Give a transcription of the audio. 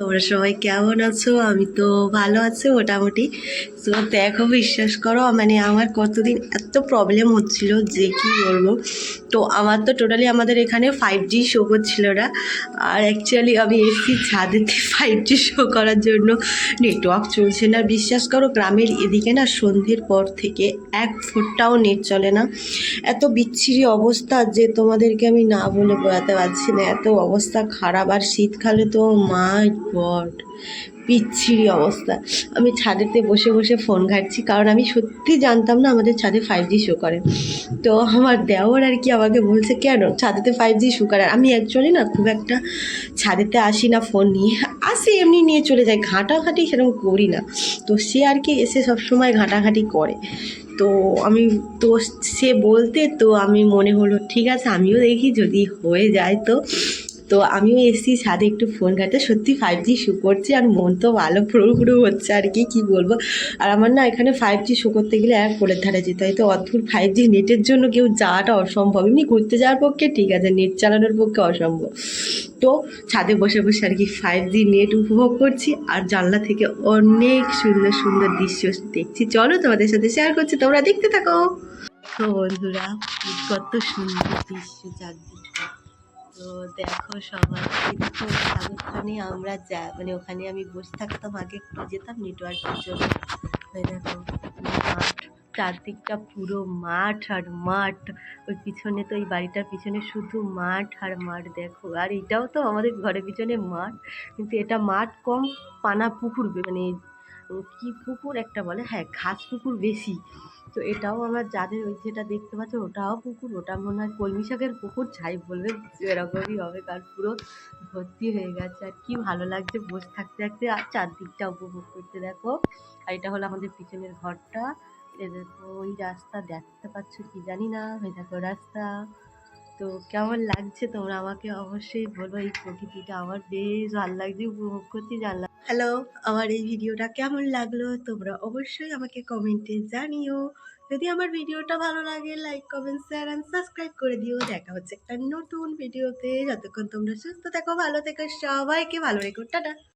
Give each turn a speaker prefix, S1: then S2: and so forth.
S1: তোমরা সবাই কেমন আছো? আমি তো ভালো আছি মোটামুটি। তো দেখো, বিশ্বাস করো মানে আমার কতদিন এত প্রবলেম হচ্ছিল যে কি বলব। তো আমার তো টোটালি আমাদের এখানে ফাইভ জি শো করছিল না। আর অ্যাকচুয়ালি আমি এসি ছাদেতে ফাইভ জি শো করার জন্য। নেটওয়ার্ক চলছে না, বিশ্বাস করো, গ্রামের এদিকে না সন্ধ্যের পর থেকে এক ফুটটাও নেট চলে না। এত বিচ্ছিরি অবস্থা যে তোমাদেরকে আমি না বলে বোঝাতে পারছি না। এত অবস্থা খারাপ, আর শীতকালে তো মাই গড, পিচ্ছিরি অবস্থা। আমি ছাদেতে বসে বসে ফোন ঘাটছি, কারণ আমি সত্যি জানতাম না আমাদের ছাদে ফাইভ জি শো করে। তো আমার দেওয়ার আর কি আমাকে বলছে, কেন? ছাদেতে ফাইভ জি শো করে? আমি অ্যাকচুয়ালি না খুব একটা ছাদেতে আসি না ফোন নিয়ে। আসি, এমনি নিয়ে চলে যাই। ঘাঁটাঘাঁটি সেরকম করি না। তো সে আর কি এসে সবসময় ঘাঁটাঘাঁটি করে। তো আমি, তো সে বলতে, তো আমি মনে হলো, ঠিক আছে, আমিও দেখি, যদি হয়ে যায় তো। তো আমিও এসেছি ছাদে একটু ফোন ঘাটতে। সত্যি ফাইভ জি শো করছে আর মন তো ভালো পুরো পুরো হচ্ছে আর কি, কী বলব? আর আমার না এখানে ফাইভ জি শো করতে গেলে এক কোলের ধারে যেতে হয়। তো অদ্ভুত ফাইভ জি নেটের জন্য কেউ যাওয়াটা অসম্ভব। এমনি ঘুরতে যাওয়ার পক্ষে ঠিক আছে, নেট চালানোর পক্ষে অসম্ভব। তো ছাদে বসে বসে আর কি ফাইভ জি নেট উপভোগ করছি আর জানলা থেকে অনেক সুন্দর সুন্দর দৃশ্য দেখছি। চলো তোমাদের সাথে শেয়ার করছি, তোমরা দেখতে থাকো। তো বন্ধুরা, কত সুন্দর দৃশ্য চারদিকে। তো দেখো সবাই দেখো সাগরখানে আমরা যা মানে ওখানে আমি বসে থাকতাম, আগে একটু যেতাম নেটওয়ার্কের জন্য। দেখো মাঠ, চারদিকটা পুরো মাঠ আর মাঠ। ওই পিছনে তো এই বাড়িটার পিছনে শুধু মাঠ আর মাঠ, দেখো। আর এটাও তো আমাদের ঘরের পিছনে মাঠ, কিন্তু এটা মাঠ কম, পানা পুকুর মানে কি পুকুর একটা বলে? হ্যাঁ ঘাস পুকুর বেশি। তো এটাও আমার যাদের ওই যেটা দেখতে পাচ্ছ, ওটাও পুকুর, ওটা মনে হয় কলমি শাকের পুকুর, যাই বলবে এরকমই হবে, কারণ পুরো ভর্তি হয়ে গেছে। আর কি ভালো লাগছে বসে থাকতে থাকতে, আর চারদিকটা উপভোগ করতে দেখো। আর এটা হলো আমাদের পিছনের ঘরটা। ওই রাস্তা দেখতে পাচ্ছ কি জানি না হয়ে থাকো রাস্তা। তো কেমন লাগছে তোমরা আমাকে অবশ্যই বলো, এই প্রকৃতিটা আমার বেশ ভালো লাগছে, উপভোগ করছি, জানলাম হ্যালো, আমার এই ভিডিওটা কেমন লাগল? তোমরা অবশ্যই আমাকে কমেন্টে জানিও। যদি আমার ভিডিওটা ভালো লাগে like comment share and subscribe করে দিও। দেখা হচ্ছে একটা নতুন ভিডিওতে। যতক্ষণ তোমরা সুস্থ থাকো, ভালো থেকো। সবাইকে ভালো রেখো। টাটা।